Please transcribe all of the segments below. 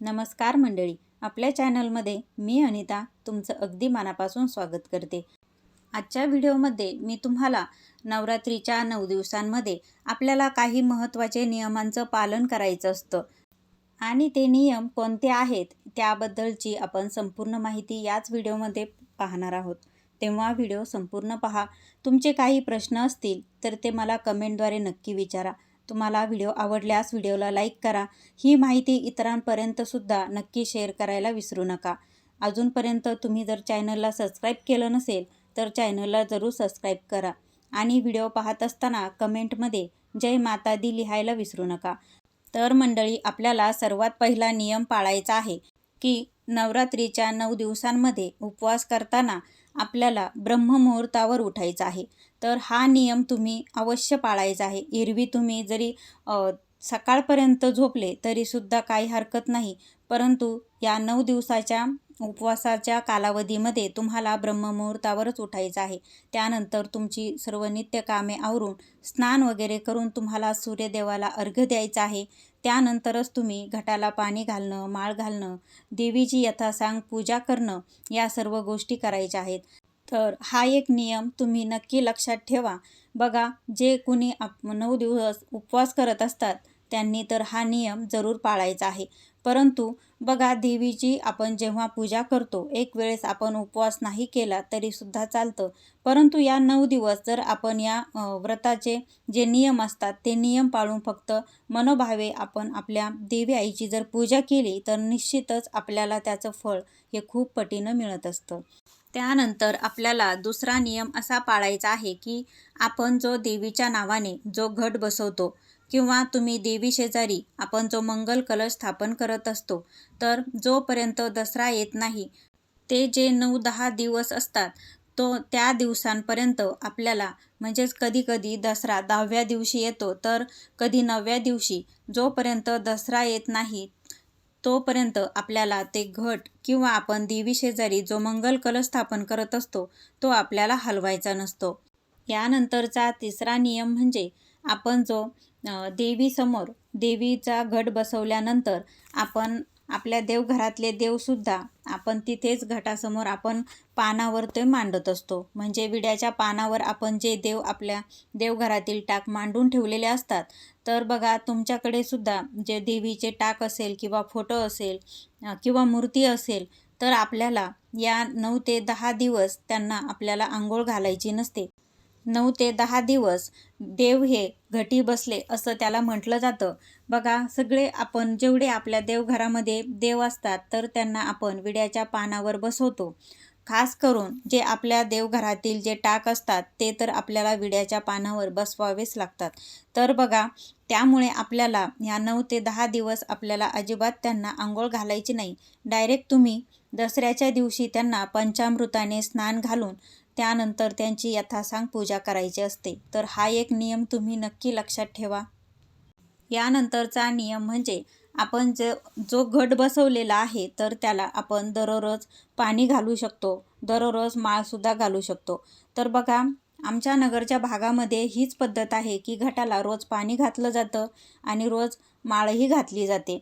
नमस्कार मंडळी. आपल्या चॅनलमध्ये मी अनिता तुमचं अगदी मनापासून स्वागत करते. आजच्या व्हिडिओमध्ये मी तुम्हाला नवरात्रीच्या नऊ दिवसांमध्ये आपल्याला काही महत्त्वाचे नियमांचं पालन करायचं असतं. आणि ते नियम कोणते आहेत त्याबद्दलची आपण संपूर्ण माहिती याच व्हिडिओमध्ये पाहणार आहोत. तेव्हा व्हिडिओ संपूर्ण पहा. तुमचे काही प्रश्न असतील तर ते मला कमेंटद्वारे नक्की विचारा. तुम्हाला व्हिडिओ आवडल्यास व्हिडिओला लाईक करा. ही माहिती इतरांपर्यंतसुद्धा नक्की शेअर करायला विसरू नका. अजूनपर्यंत तुम्ही जर चॅनलला सबस्क्राईब केलं नसेल तर चॅनलला जरूर सबस्क्राईब करा. आणि व्हिडिओ पाहत असताना कमेंटमध्ये जय माता दी लिहायला विसरू नका. तर मंडळी आपल्याला सर्वात पहिला नियम पाळायचा आहे की नवरात्रीच्या नऊ दिवसांमध्ये उपवास करताना आपल्याला ब्रह्ममुहूर्तावर उठायचं आहे. तर हा नियम तुम्ही अवश्य पाळायचा आहे. एरवी तुम्ही जरी सकाळपर्यंत झोपले तरीसुद्धा काही हरकत नाही. परंतु या नऊ दिवसाच्या उपवासाच्या कालावधीमध्ये तुम्हाला ब्रह्ममुहूर्तावरच उठायचं आहे. त्यानंतर तुमची सर्व नित्यकामे आवरून स्नान वगैरे करून तुम्हाला सूर्यदेवाला अर्घ्य द्यायचं आहे. त्यानंतरच तुम्ही घटाला पाणी घालणं माळ घालणं देवीची यथासांग पूजा करणं या सर्व गोष्टी करायच्या आहेत. तर हा एक नियम तुम्ही नक्की लक्षात ठेवा. बघा जे कुणी आप नऊ दिवस उपवास करत असतात त्यांनी तर हा नियम जरूर पाळायचा आहे. परंतु बघा देवीची आपण जेव्हा पूजा करतो एक वेळेस आपण उपवास नाही केला तरीसुद्धा चालतं. परंतु या नऊ दिवस जर आपण या व्रताचे जे नियम असतात ते नियम पाळून फक्त मनोभावे आपण आपल्या देवी आईची जर पूजा केली तर निश्चितच आपल्याला त्याचं फळ हे खूप पटीनं मिळत असतं. त्यानंतर आपल्याला दुसरा नियम असा पाळायचा आहे की आपण जो देवीच्या नावाने जो घट बसवतो किंवा तुम्ही देवी शेजारी आपण जो मंगल कलश स्थापन करत असतो तर जोपर्यंत दसरा येत नाही ते जे नऊ दहा दिवस असतात तो त्या दिवसांपर्यंत आपल्याला म्हणजेच कधीकधी दसरा दहाव्या दिवशी येतो तर कधी नवव्या दिवशी जोपर्यंत दसरा येत नाही तोपर्यंत आपल्याला ते घट किंवा आपण देवी शेजारी जो मंगल कलश स्थापन करत असतो तो आपल्याला हलवायचा नसतो. यानंतरचा तिसरा नियम म्हणजे आपण जो देवीसमोर देवीचा घट बसवल्यानंतर आपण आपल्या देवघरातले देवसुद्धा आपण तिथेच घटासमोर आपण पानावर ते मांडत असतो. म्हणजे विड्याच्या पानावर आपण जे देव आपल्या देवघरातील टाक मांडून ठेवलेले असतात. तर बघा तुमच्याकडे सुद्धा जे देवीचे टाक असेल किंवा फोटो असेल किंवा मूर्ती असेल तर आपल्याला या नऊ ते दहा दिवस त्यांना आपल्याला आंघोळ घालायची नसते. नऊ ते दहा दिवस देव हे घटी बसले असं त्याला म्हटलं जातं. बघा सगळे आपण जेवढे आपल्या देवघरामध्ये देव असतात तर त्यांना आपण विड्याच्या पानावर बसवतो. खास करून जे आपल्या देवघरातील जे टाक असतात ते तर आपल्याला विड्याच्या पानावर बसवावेच लागतात. तर बघा त्यामुळे आपल्याला ह्या नऊ ते दहा दिवस आपल्याला अजिबात त्यांना आंघोळ घालायची नाही. डायरेक्ट तुम्ही दसऱ्याच्या दिवशी त्यांना पंचामृताने स्नान घालून त्यानंतर त्यांची यथासांग पूजा करायची असते. तर हा एक नियम तुम्ही नक्की लक्षात ठेवा. यानंतरचा नियम म्हणजे आपण जे जो घट बसवलेला आहे तर त्याला आपण दररोज पाणी घालू शकतो. दररोज माळसुद्धा घालू शकतो. तर बघा आमच्या नगरच्या भागामध्ये हीच पद्धत आहे की घटाला रोज पाणी घातलं जातं आणि रोज माळही घातली जाते.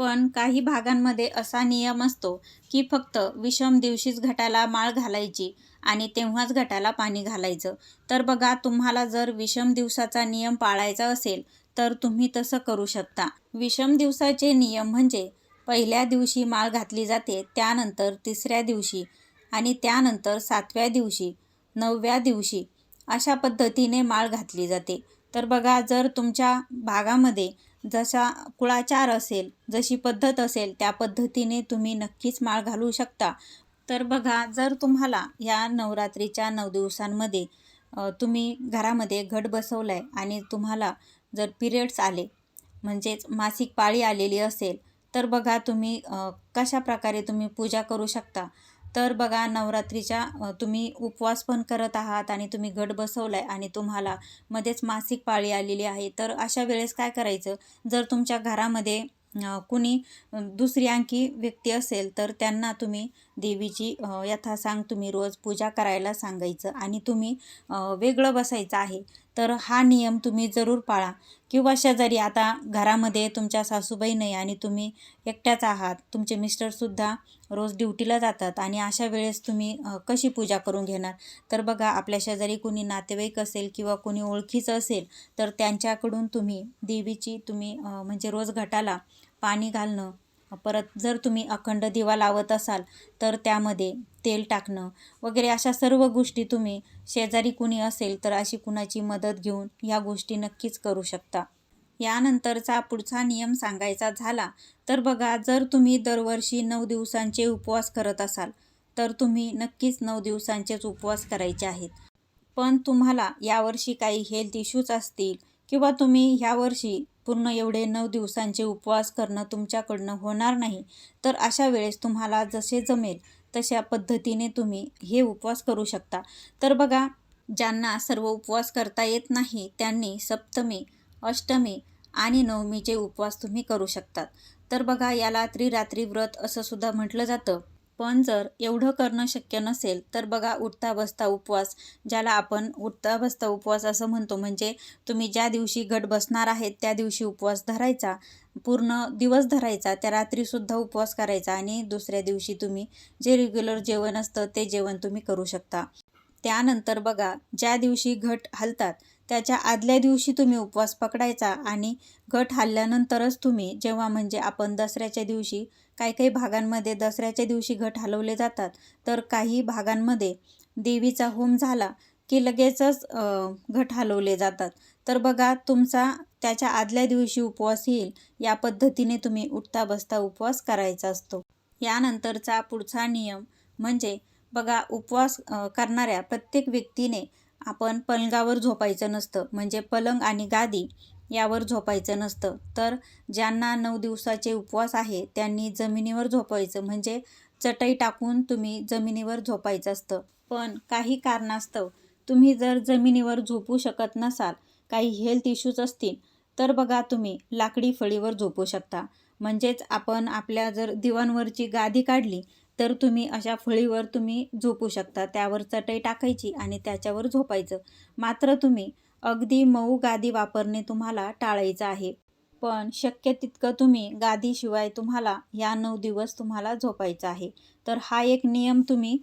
पण काही भागांमध्ये असा नियम असतो की फक्त विषम दिवशीच घटाला माळ घालायची आणि तेव्हाच घटाला पाणी घालायचं. तर बघा तुम्हाला जर विषम दिवसाचा नियम पाळायचा असेल तर तुम्ही तसं करू शकता. विषम दिवसाचे नियम म्हणजे पहिल्या दिवशी माळ घातली जाते त्यानंतर तिसऱ्या दिवशी आणि त्यानंतर सातव्या दिवशी नवव्या दिवशी अशा पद्धतीने माळ घातली जाते. तर बघा जर तुमच्या भागामध्ये जसा कुळाचार असेल जशी पद्धत असेल त्या पद्धतीने तुम्ही नक्कीच माळ घालू शकता. तर बघा जर तुम्हाला या नवरात्रीच्या नऊ दिवसांमध्ये तुम्ही घरामध्ये घट बसवला आहे आणि तुम्हाला जर पिरियड्स आले म्हणजेच मासिक पाळी आलेली असेल तर बघा तुम्ही कशा प्रकारे तुम्ही पूजा करू शकता. तर बघा नवरात्रीच्या तुम्ही उपवास पण करत आहात आणि तुम्ही घट बसवला आहे आणि तुम्हाला मध्येच मासिक पाळी आलेली आहे तर अशा वेळेस काय करायचं? जर तुमच्या घरामध्ये कुणी दुसरी आणखी व्यक्ती असेल तर त्यांना तुम्ही देवीची यथासांग तुम्ही रोज पूजा करायला सांगायचं आणि तुम्ही वेगळं बसायचं आहे. तर हा नियम तुम्ही जरूर पाळा. किंवा शेजारी आता घरामध्ये तुमच्या सासूबाई नाही आणि तुम्ही एकट्याच आहात तुमचे मिस्टरसुद्धा रोज ड्युटीला जातात आणि अशा वेळेस तुम्ही कशी पूजा करून घेणार? तर बघा आपल्या शेजारी कोणी नातेवाईक असेल किंवा कोणी ओळखीचं असेल तर त्यांच्याकडून तुम्ही देवीची तुम्ही म्हणजे रोज घटाला पाणी घालणं परत जर तुम्ही अखंड दिवा लावत असाल तर त्यामध्ये तेल टाकणं वगैरे अशा सर्व गोष्टी तुम्ही शेजारी कुणी असेल तर अशी कुणाची मदत घेऊन ह्या गोष्टी नक्कीच करू शकता. यानंतरचा पुढचा नियम सांगायचा झाला तर बघा जर तुम्ही दरवर्षी नऊ दिवसांचे उपवास करत असाल तर तुम्ही नक्कीच नऊ दिवसांचेच उपवास करायचे आहेत. पण तुम्हाला यावर्षी काही हेल्थ इश्यूज असतील किंवा तुम्ही ह्यावर्षी पूर्ण एवढे नऊ दिवसांचे उपवास करणं तुमच्याकडनं होणार नाही तर अशा वेळेस तुम्हाला जसे जमेल तशा पद्धतीने तुम्ही हे उपवास करू शकता. तर बघा ज्यांना सर्व उपवास करता येत नाही त्यांनी सप्तमी अष्टमी आणि नवमीचे उपवास तुम्ही करू शकतात. तर बघा याला त्रिरात्री व्रत असं सुद्धा म्हटलं जातं. पण जर एवढं करणं शक्य नसेल तर बघा उठता बसता उपवास ज्याला आपण उठता बसता उपवास असं म्हणतो म्हणजे तुम्ही ज्या दिवशी घट बसणार आहेत त्या दिवशी उपवास धरायचा पूर्ण दिवस धरायचा त्या रात्रीसुद्धा उपवास करायचा आणि दुसऱ्या दिवशी तुम्ही जे रेग्युलर जेवण असतं ते जेवण तुम्ही करू शकता. त्यानंतर बघा ज्या दिवशी घट हलतात त्याच्या आदल्या दिवशी तुम्ही उपवास पकडायचा आणि घट हल्ल्यानंतरच तुम्ही जेव्हा म्हणजे आपण दसऱ्याच्या दिवशी काही काही भागांमध्ये दसऱ्याच्या दिवशी घट हलवले जातात तर काही भागांमध्ये देवीचा होम झाला की लगेचच घट हलवले जातात. तर बघा तुमचा त्याच्या आदल्या दिवशी उपवास येईल या पद्धतीने तुम्ही उठता बसता उपवास करायचा असतो. यानंतरचा पुढचा नियम म्हणजे बघा उपवास करणाऱ्या प्रत्येक व्यक्तीने आपण पलंगावर झोपायचं नसतं म्हणजे पलंग आणि गादी यावर झोपायचं नसतं. तर ज्यांना नऊ दिवसाचे उपवास आहे त्यांनी जमिनीवर झोपायचं म्हणजे चटई टाकून तुम्ही जमिनीवर झोपायचं असतं. पण काही कारणास्तव तुम्ही जर जमिनीवर झोपू शकत नसाल काही हेल्थ इश्यूज असतील तर बघा तुम्ही लाकडी फळीवर झोपू शकता. म्हणजेच आपण आपल्या जर दिवाणवरची गादी काढली तर तुम्ही अशा फळीवर तुम्ही झोपू शकता. त्यावर चटई टाकायची आणि त्याच्यावर झोपायचं. मात्र तुम्ही अगदी मऊ गादी वापरणे तुम्हाला टाळायचं आहे. पण शक्य तितकं तुम्ही गादीशिवाय तुम्हाला या नऊ दिवस तुम्हाला झोपायचं आहे. तर हा एक नियम तुम्ही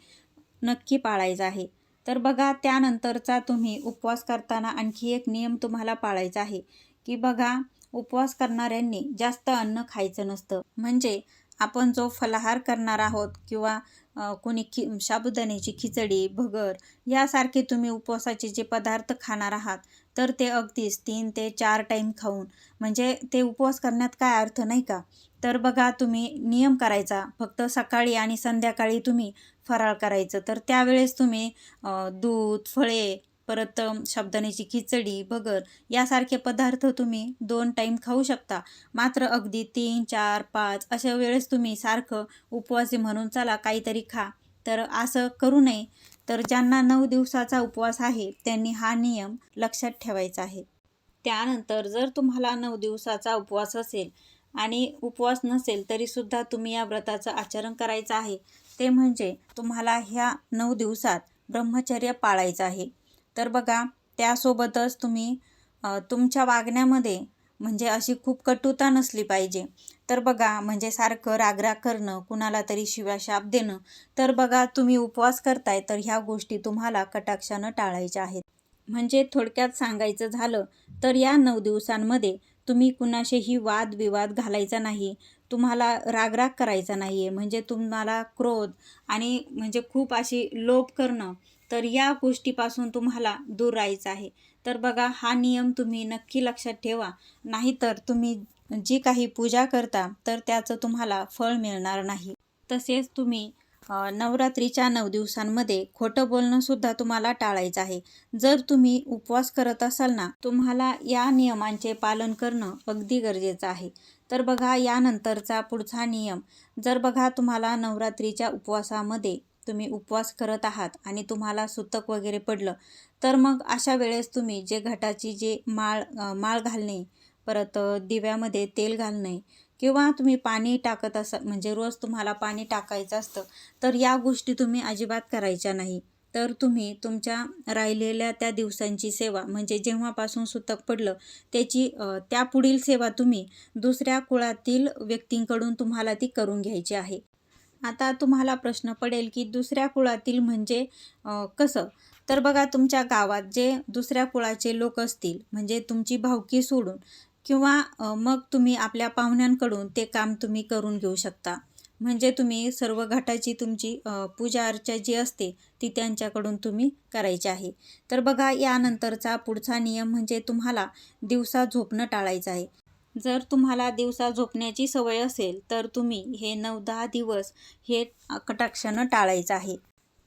नक्की पाळायचा आहे. तर बघा त्यानंतरचा तुम्ही उपवास करताना आणखी एक नियम तुम्हाला पाळायचा आहे. की बघा उपवास करणाऱ्यांनी जास्त अन्न खायचं नसतं. म्हणजे आपण जो फलाहार करणार आहोत किंवा कुणी कोणी खि साबुदाण्याची खिचडी भगर यासारखे तुम्ही उपवासाचे जे पदार्थ खाणार आहात तर ते अगदीच तीन ते चार टाईम खाऊन म्हणजे ते उपवास करण्यात काय अर्थ नाही का? तर बघा तुम्ही नियम करायचा. फक्त सकाळी आणि संध्याकाळी तुम्ही फराळ करायचं. तर त्यावेळेस तुम्ही दूध फळे परत शब्दानेची खिचडी भगर यासारखे पदार्थ तुम्ही दोन टाईम खाऊ शकता. मात्र अगदी तीन चार पाच अशा वेळेस तुम्ही सारखं उपवासी म्हणून चला काहीतरी खा. तर असं करू नये. तर ज्यांना नऊ दिवसाचा उपवास आहे त्यांनी हा नियम लक्षात ठेवायचा आहे. त्यानंतर जर तुम्हाला नऊ दिवसाचा उपवास असेल आणि उपवास नसेल तरीसुद्धा तुम्ही या व्रताचं आचरण करायचं आहे. ते म्हणजे तुम्हाला ह्या नऊ दिवसात ब्रह्मचर्य पाळायचं आहे. तर बघा त्यासोबतच तुम्ही तुमच्या वागण्यामध्ये म्हणजे अशी खूप कटुता नसली पाहिजे. तर बघा म्हणजे सारखं रागराग करणं कुणाला तरी शिवाशाप देणं तर बघा तुम्ही उपवास करताय तर ह्या गोष्टी तुम्हाला कटाक्षानं टाळायच्या आहेत. म्हणजे थोडक्यात सांगायचं झालं तर या नऊ दिवसांमध्ये तुम्ही कुणाशीही वादविवाद घालायचा नाही तुम्हाला रागराग करायचा नाही आहे म्हणजे तुम्हाला क्रोध आणि म्हणजे खूप अशी लोभ करणं तर या गोष्टीपासून तुम्हाला दूर राहायचं आहे. तर बघा हा नियम तुम्ही नक्की लक्षात ठेवा. नाहीतर तुम्ही जी काही पूजा करता तर त्याचं तुम्हाला फळ मिळणार नाही. तसेच तुम्ही नवरात्रीच्या नऊ दिवसांमध्ये खोटं बोलणंसुद्धा तुम्हाला टाळायचं आहे. जर तुम्ही उपवास करत असाल ना तुम्हाला या नियमांचे पालन करणं अगदी गरजेचं आहे. तर बघा यानंतरचा पुढचा नियम. जर बघा तुम्हाला नवरात्रीच्या उपवासामध्ये तुम्ही उपवास करत आहात आणि तुम्हाला सुतक वगैरे पडलं तर मग अशा वेळेस तुम्ही जे घटाची जे माळ माळ घालणे परत दिव्यामध्ये तेल घालणे किंवा तुम्ही पाणी टाकत असा म्हणजे रोज तुम्हाला पाणी टाकायचं असतं तर या गोष्टी तुम्ही अजिबात करायच्या नाही. तर तुम्ही तुमच्या राहिलेल्या त्या दिवसांची सेवा म्हणजे जेव्हापासून सुतक पडलं त्याची त्या पुढील सेवा तुम्ही दुसऱ्या कुळातील व्यक्तींकडून तुम्हाला ती करून घ्यायची आहे. आता तुम्हाला प्रश्न पडेल की दुसऱ्या कुळातील म्हणजे कसं? तर बघा तुमच्या गावात जे दुसऱ्या कुळाचे लोक असतील म्हणजे तुमची भावकी सोडून किंवा मग तुम्ही आपल्या पाहुण्यांकडून ते काम तुम्ही करून घेऊ शकता. म्हणजे तुम्ही सर्व घाटाची तुमची पूजा अर्चा जी असते ती त्यांच्याकडून तुम्ही करायची आहे. तर बघा यानंतरचा पुढचा नियम म्हणजे तुम्हाला दिवसा झोपणं टाळायचं आहे. जर तुम्हाला दिवसा झोपण्याची सवय असेल तर तुम्ही हे नऊ दहा दिवस हे कटाक्षानं टाळायचं आहे.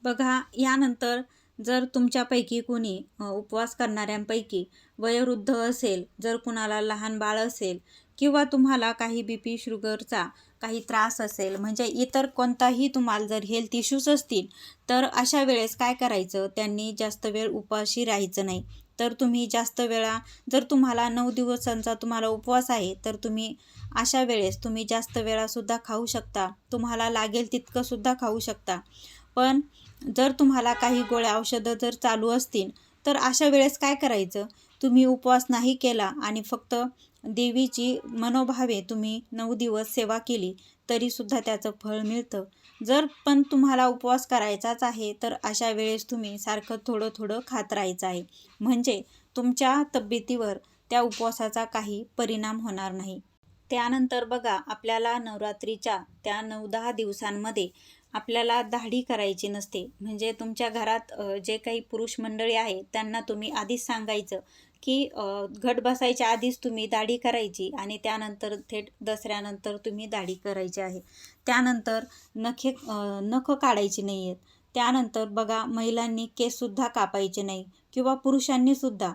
बघा यानंतर जर तुमच्यापैकी कुणी उपवास करणाऱ्यांपैकी वयोवृद्ध असेल जर कुणाला लहान बाळ असेल किंवा तुम्हाला काही बी पी शुगरचा काही त्रास असेल म्हणजे इतर कोणताही तुम्हाला जर हेल्थ इश्यूज असतील तर अशा वेळेस काय करायचं? त्यांनी जास्त वेळ उपाशी राहायचं नाही. तर तुम्ही जास्त वेळा जर तुम्हाला नऊ दिवसांचा तुम्हाला उपवास आहे तर तुम्ही अशा वेळेस तुम्ही जास्त वेळासुद्धा खाऊ शकता. तुम्हाला लागेल तितकंसुद्धा खाऊ शकता. पण जर तुम्हाला काही गोळ्या औषधं जर चालू असतील तर अशा वेळेस काय करायचं? तुम्ही उपवास नाही केला आणि फक्त देवीची मनोभावे तुम्ही नऊ दिवस सेवा केली तरीसुद्धा त्याचं फळ मिळतं. जर पण तुम्हाला उपवास करायचाच आहे तर अशा वेळेस तुम्ही सारखं थोडं थोडं खात राहायचं आहे. म्हणजे तुमच्या तब्येतीवर त्या उपवासाचा काही परिणाम होणार नाही. त्यानंतर बघा आपल्याला नवरात्रीच्या त्या नऊ दहा दिवसांमध्ये आपल्याला दाढी करायची नसते. म्हणजे तुमच्या घरात जे काही पुरुष मंडळी आहे त्यांना तुम्ही आधीच सांगायचं की घट बसायच्या आधीच तुम्ही दाढी करायची आणि त्यानंतर थेट दसऱ्यानंतर तुम्ही दाढी करायची आहे. त्यानंतर नखे नख नखं काढायची नाही आहेत. त्यानंतर बघा महिलांनी केससुद्धा कापायचे नाही किंवा पुरुषांनीसुद्धा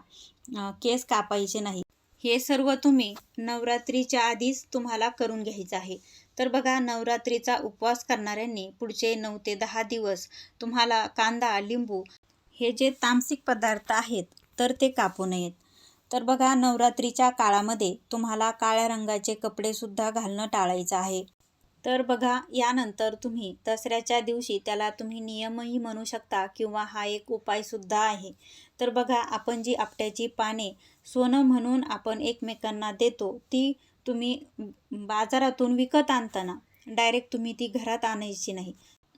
केस कापायचे नाही. हे सर्व तुम्ही नवरात्रीच्या आधीच तुम्हाला करून घ्यायचं आहे. तर बघा नवरात्रीचा उपवास करणाऱ्यांनी पुढचे नऊ ते दहा दिवस तुम्हाला कांदा लिंबू हे जे तामसिक पदार्थ आहेत तर ते कापू नयेत. तर बघा नवरात्रीच्या काळामध्ये तुम्हाला काळ्या रंगाचे कपडेसुद्धा घालणं टाळायचं आहे. तर बघा यानंतर तुम्ही दसऱ्याच्या दिवशी त्याला तुम्ही नियमही म्हणू शकता किंवा हा एक उपायसुद्धा आहे. तर बघा आपण जी आपट्याची पाने सोनं म्हणून आपण एकमेकांना देतो ती तुम्ही बाजारातून विकत आणताना डायरेक्ट तुम्ही ती घरात आणायची नाही.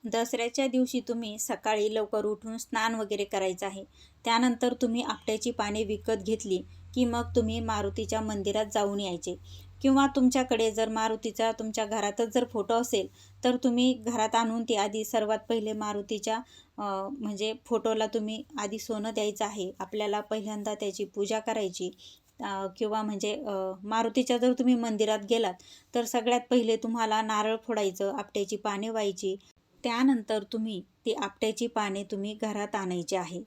दसऱ्याच्या दिवशी तुम्ही सकाळी लवकर उठून स्नान वगैरे करायचं आहे. त्यानंतर तुम्ही आपट्याची पाने विकत घेतली की मग तुम्ही मारुतीच्या मंदिरात जाऊन यायचे. किंवा तुमच्याकडे जर मारुतीचा तुमच्या घरातच जर फोटो असेल तर तुम्ही घरात आणून ती आधी सर्वात पहिले मारुतीच्या म्हणजे फोटोला तुम्ही आधी सोनं द्यायचं आहे. आपल्याला पहिल्यांदा त्याची पूजा करायची. किंवा म्हणजे मारुतीच्या जर तुम्ही मंदिरात गेलात तर सगळ्यात पहिले तुम्हाला नारळ फोडायचं आपट्याची पाने व्हायची. त्यानंतर तुम्ही ती आपट्याची पाने तुम्ही घरात आणायची आहे.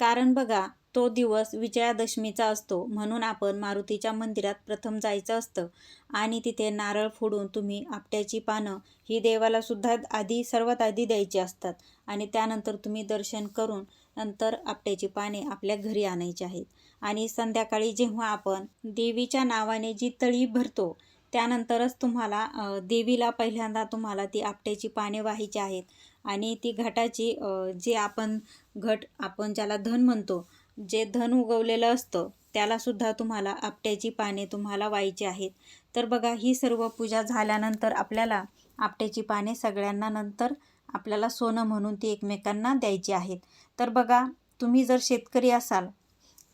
कारण बघा तो दिवस विजयादशमीचा असतो म्हणून आपण मारुतीच्या मंदिरात प्रथम जायचं असतं आणि तिथे नारळ फोडून तुम्ही आपट्याची पानं ही देवाला सुद्धा आधी सर्वात आधी द्यायची असतात आणि त्यानंतर तुम्ही दर्शन करून नंतर आपट्याची पाने आपल्या घरी आणायची आहेत. आणि संध्याकाळी जेव्हा आपण देवीच्या नावाने जी तळी भरतो त्यानंतरच तुम्हाला देवीला पहिल्यांदा तुम्हाला ती आपट्याची पाने व्हायची आहेत. आणि ती घटाची जे आपण घट आपण ज्याला धन म्हणतो जे धन उगवलेलं असतं त्यालासुद्धा तुम्हाला आपट्याची पाने तुम्हाला व्हायची आहेत. तर बघा ही सर्व पूजा झाल्यानंतर आपल्याला आपट्याची पाने सगळ्यांना नंतर आपल्याला सोनं म्हणून ती एकमेकांना द्यायची आहेत. तर बघा तुम्ही जर शेतकरी असाल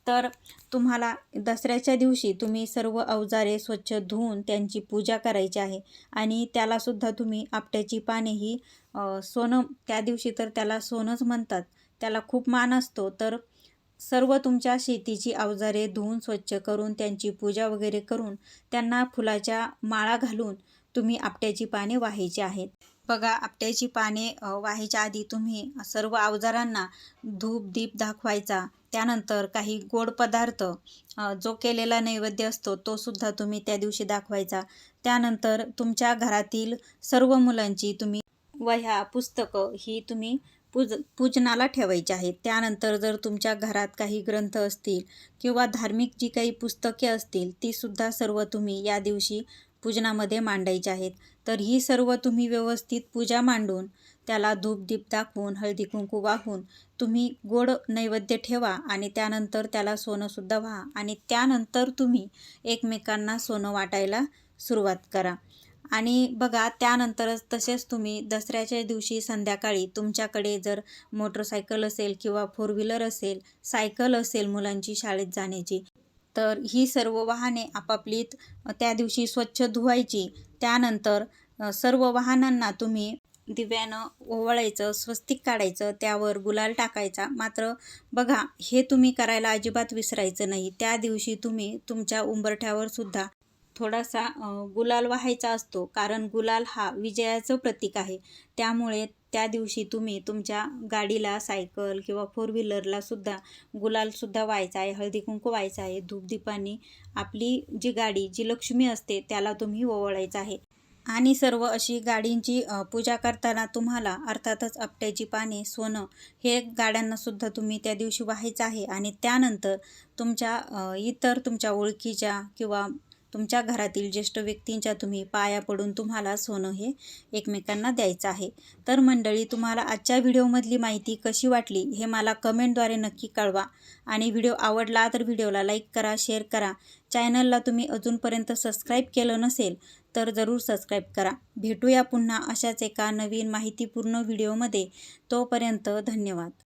तर तुम्हाला दसऱ्याच्या दिवशी तुम्ही सर्व अवजारे स्वच्छ धुवून त्यांची पूजा करायची आहे. आणि त्यालासुद्धा तुम्ही आपट्याची पाने ही सोनं त्या दिवशी तर त्याला सोनंच म्हणतात. त्याला खूप मान असतो. तर सर्व तुमच्या शेतीची अवजारे धुवून स्वच्छ करून त्यांची पूजा वगैरे करून त्यांना फुलाच्या माळा घालून तुम्ही आपट्याची पाने वाहायची आहेत. बघा आपट्याची पाने वाहायच्या आधी तुम्ही सर्व अवजारांना धूप दीप दाखवायचा. त्यानंतर काही गोड पदार्थ जो केलेला नैवेद्य असतो तो सुद्धा तुम्ही त्या दिवशी दाखवायचा. त्यानंतर तुमच्या घरातील सर्व मुलांची तुम्ही वह्या पुस्तकं ही तुम्ही पूज पूजनाला ठेवायची आहेत. त्यानंतर जर तुमच्या घरात काही ग्रंथ असतील किंवा धार्मिक जी काही पुस्तके असतील ती सुद्धा सर्व तुम्ही या दिवशी पूजनामध्ये मांडायची आहेत. तर ही सर्व तुम्ही व्यवस्थित पूजा मांडून त्याला धूप दीप दाखवून हळदी कुंकू वाहून तुम्ही गोड नैवेद्य ठेवा आणि त्यानंतर त्याला सोनंसुद्धा व्हा. आणि त्यानंतर तुम्ही एकमेकांना सोनं वाटायला सुरुवात करा. आणि बघा त्यानंतरच तसेच तुम्ही दसऱ्याच्या दिवशी संध्याकाळी तुमच्याकडे जर मोटरसायकल असेल किंवा फोर व्हीलर असेल सायकल असेल मुलांची शाळेत जाण्याची तर ही सर्व वाहने आपापलीत त्या दिवशी स्वच्छ धुवायची. त्यानंतर सर्व वाहनांना तुम्ही दिव्यानं ओवाळायचं स्वस्तिक काढायचं त्यावर गुलाल टाकायचा. मात्र बघा हे तुम्ही करायला अजिबात विसरायचं नाही. त्या दिवशी तुम्ही तुमच्या उंबरठ्यावर सुद्धा थोडासा गुलाल व्हायचा असतो. कारण गुलाल हा विजयाचं प्रतीक आहे. त्यामुळे त्या दिवशी तुम्ही तुमच्या गाडीला सायकल किंवा फोर व्हीलरला सुद्धा गुलालसुद्धा व्हायचा आहे हळदी कुंकू व्हायचा आहे. धूपदीपांनी आपली जी गाडी जी लक्ष्मी असते त्याला तुम्ही ओवाळायचं आहे. आणि सर्व अशी गाडींची पूजा करताना तुम्हाला अर्थातच आपट्याची पाने सोनं हे गाड्यांनासुद्धा तुम्ही त्या दिवशी व्हायचं आहे. आणि त्यानंतर तुमच्या इतर तुमच्या ओळखीच्या किंवा तुमच्या घरातील ज्येष्ठ व्यक्तींच्या तुम्ही पाया पडून तुम्हाला सोनं हे एकमेकांना द्यायचं आहे. तर मंडळी तुम्हाला आजच्या व्हिडिओमधली माहिती कशी वाटली हे मला कमेंटद्वारे नक्की कळवा. आणि व्हिडिओ आवडला तर व्हिडिओला लाईक करा शेअर करा. चॅनलला तुम्ही अजूनपर्यंत सबस्क्राईब केलं नसेल तर जरूर सबस्क्राईब करा. भेटूया पुन्हा अशाच एका नवीन माहितीपूर्ण व्हिडिओमध्ये. तोपर्यंत धन्यवाद.